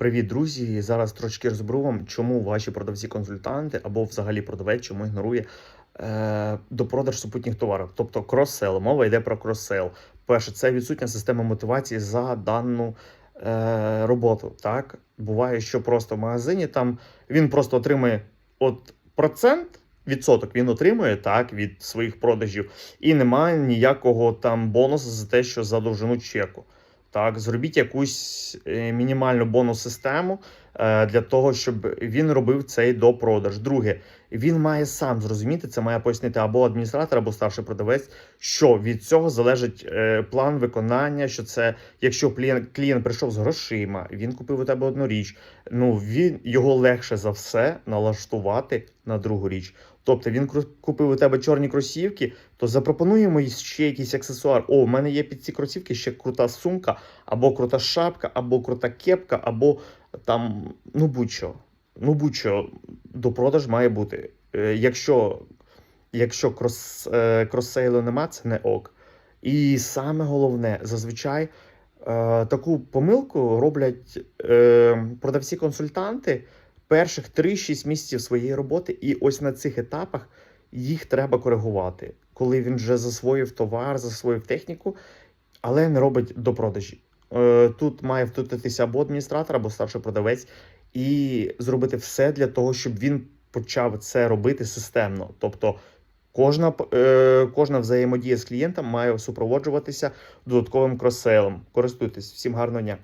Привіт, друзі! Зараз трошки розберу вам, чому ваші продавці-консультанти або взагалі продавець чому ігнорує е, допродаж супутніх товарів, тобто крос-сел. Мова йде про крос-сел. Перше, це відсутня система мотивації за дану е, роботу. Так буває, що просто в магазині там він просто отримує от процент. Відсоток він отримує так від своїх продажів, і немає ніякого там бонусу за те, що за довжину чеку. Так, зробіть якусь е, мінімальну бонус систему для того, щоб він робив цей допродаж. Друге, він має сам зрозуміти, це має пояснити або адміністратор, або старший продавець, що від цього залежить е, план виконання. Що це, якщо клієнт, клієнт прийшов з грошима, він купив у тебе одну річ. Ну він його легше за все налаштувати на другу річ. Тобто він купив у тебе чорні кросівки, то запропонуємо ще якийсь аксесуар. О, в мене є під ці кросівки ще крута сумка, або крута шапка, або крута кепка, або там, ну будь-що. Ну будь-що до продаж має бути. Е, якщо, якщо крос, е, крос-сейлу нема, це не ок. І саме головне, зазвичай е, таку помилку роблять продавці-консультанти перших 3-6 місяців своєї роботи, і ось на цих етапах їх треба коригувати, коли він вже засвоїв товар, засвоїв техніку, але не робить до продажі. Е, Тут має втрутитися або адміністратор, або старший продавець, і зробити все для того, щоб він почав це робити системно. Тобто кожна, е, кожна взаємодія з клієнтом має супроводжуватися додатковим крос-сейлом. Користуйтесь, всім гарного дня!